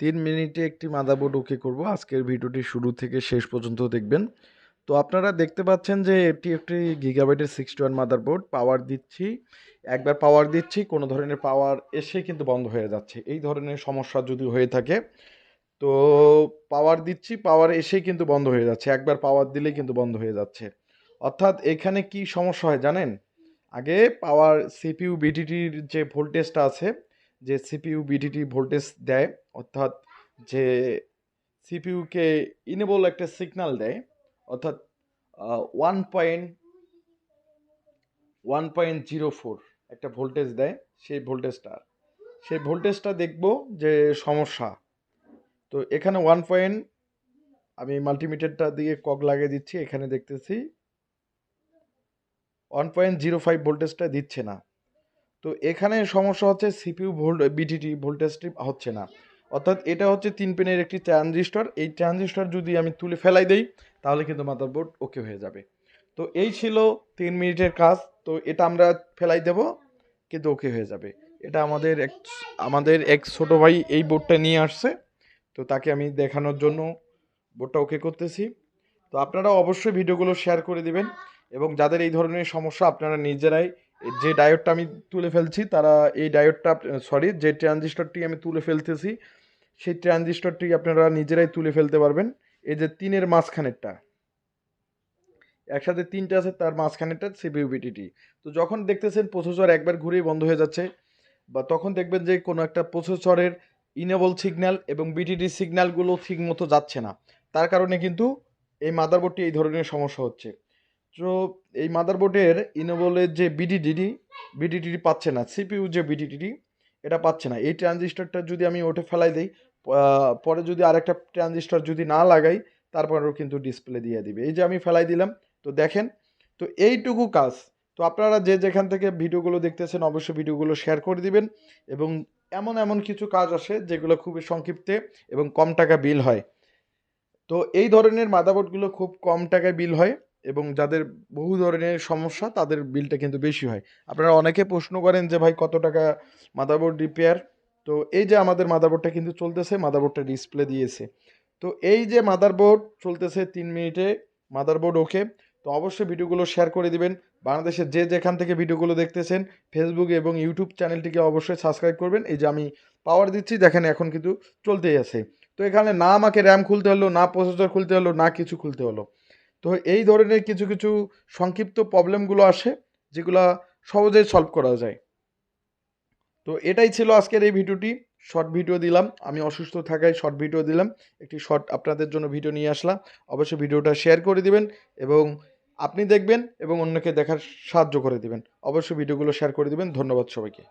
তিন মিনিটে একটি মাদারবোর্ড ওকে করব। আজকের ভিডিওটি শুরু থেকে শেষ পর্যন্ত দেখবেন। তো আপনারা দেখতে পাচ্ছেন যে এটি একটি গিগাবাইটের সিক্সটি ওয়ান মাদারবোর্ড। পাওয়ার দিচ্ছি। একবার পাওয়ার দিচ্ছি, কোনো ধরনের পাওয়ার এসে কিন্তু বন্ধ হয়ে যাচ্ছে। এই ধরনের সমস্যা যদি হয়ে থাকে, তো পাওয়ার দিচ্ছি, পাওয়ার এসেই কিন্তু বন্ধ হয়ে যাচ্ছে। একবার পাওয়ার দিলেই কিন্তু বন্ধ হয়ে যাচ্ছে। অর্থাৎ এখানে কি সমস্যা হয় জানেন? আগে পাওয়ার, সিপিইউ, বিটিটির যে ভোল্টেজটা আছে, যে সিপিইউ, বিটিটি ভোল্টেজ দেয় অর্থাৎ যে সিপিইউকে ইনেবল একটা সিগন্যাল দেয়, অর্থাৎ one point one point zero four একটা ভোল্টেজ দেয়, সেই ভোল্টেজটা সেই ভোল্টেজটা দেখব যে সমস্যা। তো এখানে ওয়ান পয়েন্ট আমি মাল্টিমিটারটা দিয়ে কক লাগিয়ে দিচ্ছি, এখানে দেখতেছি ওয়ান পয়েন্ট জিরো ফাইভ ভোল্টেজটা দিচ্ছে না। তো এখানে সমস্যা হচ্ছে সিপিইউ ভোল্ট বিটিটি ভোল্টেজটি হচ্ছে না। অর্থাৎ এটা হচ্ছে তিন পেনের একটি ট্রানজিস্টর। এই ট্রানজিস্টর যদি আমি তুলে ফেলাই দেই, তাহলে কিন্তু মাদারবোর্ড ওকে হয়ে যাবে। তো এই ছিল তিন মিনিটের কাজ। তো এটা আমরা ফেলাই দেব, কিন্তু ওকে হয়ে যাবে। এটা আমাদের এক আমাদের এক ছোটো ভাই এই বোর্ডটা নিয়ে আসছে। তো তাকে আমি দেখানোর জন্য বোর্ডটা ওকে করতেছি। তো আপনারা অবশ্যই ভিডিওগুলো শেয়ার করে দিবেন এবং যাদের এই ধরনের সমস্যা আপনারা নিজেরাই, যে ডায়োডটা আমি তুলে ফেলছি, তারা এই ডায়োডটা সরি যে ট্রানজিস্টরটি আমি তুলে ফেলতেছি সেই ট্রানজিস্টরটি আপনারা নিজেরাই তুলে ফেলতে পারবেন। এই যে তিনের মাঝখানেরটা, একসাথে তিনটে আছে, তার মাঝখানেরটা সিপিইউ বিটিটি তো যখন দেখতেছেন প্রসেসর একবার ঘুরেই বন্ধ হয়ে যাচ্ছে, বা তখন দেখবেন যে কোনো একটা প্রসেসরের ইনেবল সিগন্যাল এবং বিটিডি সিগন্যালগুলো ঠিক মতো যাচ্ছে না। তার কারণে কিন্তু এই মাদারবোর্ডটি এই ধরনের সমস্যা হচ্ছে। তো এই মাদারবোর্ডের ইনেবলের যে বিডিডিডি বিডিডিডি পাচ্ছে না সিপিইউ যে বিডিডিডি এটা পাচ্ছে না। এই ট্রানজিস্টরটা যদি আমি ওঠে ফেলাই দিই পরে যদি আরেকটা ট্রানজিস্টর যদি না লাগাই, তারপরেও কিন্তু ডিসপ্লে দিয়ে দিবে। এই যে আমি ফেলাই দিলাম, তো দেখেন, তো এইটুকু কাজ। তো আপনারা যে যেখান থেকে ভিডিওগুলো দেখতেছেন, অবশ্যই ভিডিওগুলো শেয়ার করে দিবেন এবং এমন এমন কিছু কাজ আসে যেগুলো খুবই সংক্ষিপ্তে এবং কম টাকা বিল হয়। তো এই ধরনের মাদাবোর্ডগুলো খুব কম টাকায় বিল হয়। এবং যাদের বহু ধরনের সমস্যা, তাদের বিলটা কিন্তু বেশি হয়। আপনারা অনেকে প্রশ্ন করেন যে, ভাই, কত টাকা মাদারবোর্ড রিপেয়ার তো এই যে আমাদের মাদারবোর্ডটা কিন্তু চলতেছে মাদারবোর্ডটা ডিসপ্লে দিয়েছে। তো এই যে মাদারবোর্ড চলতেছে তিন মিনিটে মাদারবোর্ড ওকে তো অবশ্যই ভিডিওগুলো শেয়ার করে দিবেন। বাংলাদেশের যে যেখান থেকে ভিডিওগুলো দেখতেছেন ফেসবুক এবং ইউটিউব চ্যানেলটিকে অবশ্যই সাবস্ক্রাইব করবেন। এই যে আমি পাওয়ার দিচ্ছি, দেখেন এখন কিন্তু চলতেই আছে। তো এখানে না আমাকে র্যাম খুলতে হলো, না প্রসেসর খুলতে হলো, না কিছু খুলতে হলো। তো এই ধরনের কিছু কিছু সংক্ষিপ্ত প্রবলেমগুলো আসে, যেগুলো সহজেই সলভ করা যায়। তো এটাই ছিল আজকের এই ভিডিওটি। শর্ট ভিডিও দিলাম। আমি অসুস্থ থাকায় শর্ট ভিডিও দিলাম। একটি শর্ট আপনাদের জন্য ভিডিও নিয়ে আসলাম। অবশ্যই ভিডিওটা শেয়ার করে দিবেন এবং আপনি দেখবেন এবং অন্যকে দেখার সাহায্য করে দিবেন। অবশ্যই ভিডিওগুলো শেয়ার করে দিবেন। ধন্যবাদ সবাইকে।